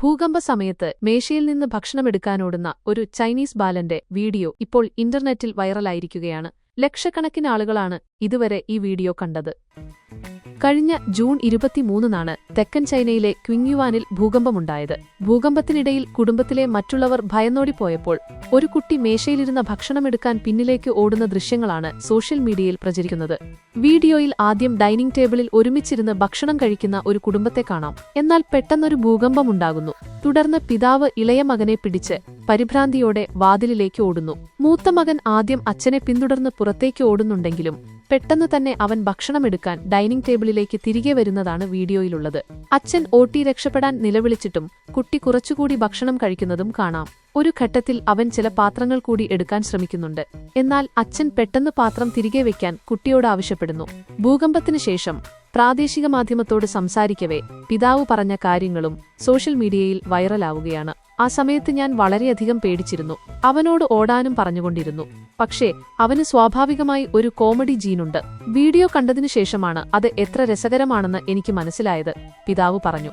ഭൂകമ്പ സമയത്ത് മേശയിൽ നിന്ന് ഭക്ഷണമെടുക്കാനോടുന്ന ഒരു ചൈനീസ് ബാലന്റെ വീഡിയോ ഇപ്പോൾ ഇന്റർനെറ്റിൽ വൈറലായിരിക്കുകയാണ്. ലക്ഷക്കണക്കിന് ആളുകളാണ് ഇതുവരെ ഈ വീഡിയോ കണ്ടത്. കഴിഞ്ഞ ജൂൺ ഇരുപത്തിമൂന്നിനാണ് തെക്കൻ ചൈനയിലെ ക്വിങ്യുവാനിൽ ഭൂകമ്പമുണ്ടായത്. ഭൂകമ്പത്തിനിടയിൽ കുടുംബത്തിലെ മറ്റുള്ളവർ ഭയന്നോടിപ്പോയപ്പോൾ ഒരു കുട്ടി മേശയിലിരുന്ന ഭക്ഷണമെടുക്കാൻ പിന്നിലേക്ക് ഓടുന്ന ദൃശ്യങ്ങളാണ് സോഷ്യൽ മീഡിയയിൽ പ്രചരിക്കുന്നത്. വീഡിയോയിൽ ആദ്യം ഡൈനിങ് ടേബിളിൽ ഒരുമിച്ചിരുന്ന് ഭക്ഷണം കഴിക്കുന്ന ഒരു കുടുംബത്തെ കാണാം. എന്നാൽ പെട്ടെന്നൊരു ഭൂകമ്പമുണ്ടാകുന്നു. തുടർന്ന് പിതാവ് ഇളയ മകനെ പിടിച്ച് പരിഭ്രാന്തിയോടെ വാതിലിലേക്ക് ഓടുന്നു. മൂത്ത മകൻ ആദ്യം അച്ഛനെ പിന്തുടർന്ന് പുറത്തേക്ക് ഓടുന്നുണ്ടെങ്കിലും പെട്ടെന്ന് തന്നെ അവൻ ഭക്ഷണമെടുക്കാൻ ഡൈനിങ് ടേബിളിലേക്ക് തിരികെ വരുന്നതാണ് വീഡിയോയിലുള്ളത്. അച്ഛൻ ഓട്ടി രക്ഷപ്പെടാൻ നിലവിളിച്ചിട്ടും കുട്ടി കുറച്ചുകൂടി ഭക്ഷണം കഴിക്കുന്നതും കാണാം. ഒരു ഘട്ടത്തിൽ അവൻ ചില പാത്രങ്ങൾ കൂടി എടുക്കാൻ ശ്രമിക്കുന്നുണ്ട്. എന്നാൽ അച്ഛൻ പെട്ടെന്ന് പാത്രം തിരികെ വെക്കാൻ കുട്ടിയോട് ആവശ്യപ്പെടുന്നു. ഭൂകമ്പത്തിന് ശേഷം പ്രാദേശിക മാധ്യമത്തോട് സംസാരിക്കവേ പിതാവ് പറഞ്ഞ കാര്യങ്ങളും സോഷ്യൽ മീഡിയയിൽ വൈറലാവുകയാണ്. ആ സമയത്ത് ഞാൻ വളരെയധികം പേടിച്ചിരുന്നു. അവനോട് ഓടാനും പറഞ്ഞുകൊണ്ടിരുന്നു. പക്ഷേ അവന് സ്വാഭാവികമായി ഒരു കോമഡി ജീനുണ്ട്. വീഡിയോ കണ്ടതിനു ശേഷമാണ് അത് എത്ര രസകരമാണെന്ന് എനിക്ക് മനസ്സിലായത് പിതാവ് പറഞ്ഞു.